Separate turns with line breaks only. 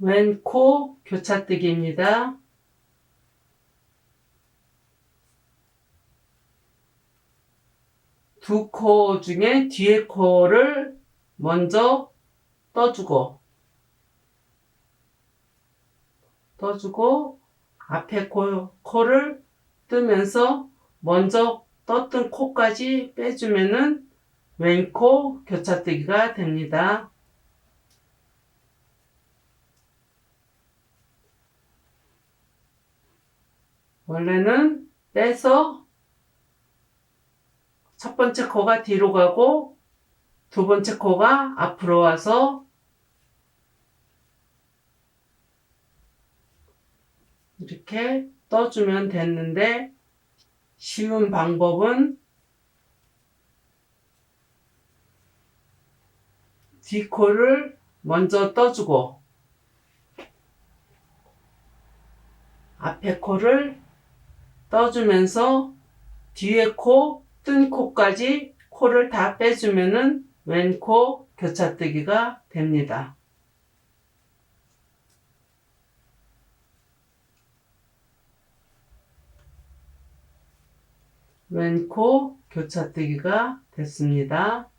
왼 코 교차뜨기입니다. 두 코 중에 뒤에 코를 먼저 떠주고 떠주고 앞에 코, 코를 뜨면서 먼저 떴던 코까지 빼주면은 왼코 교차뜨기가 됩니다. 원래는 빼서 첫 번째 코가 뒤로 가고 두 번째 코가 앞으로 와서 이렇게 떠주면 됐는데 쉬운 방법은 뒷코를 먼저 떠주고 앞에 코를 떠주면서 뒤에 코, 뜬 코까지 코를 다 빼주면은 왼코 교차뜨기가 됩니다. 왼코 교차뜨기가 됐습니다.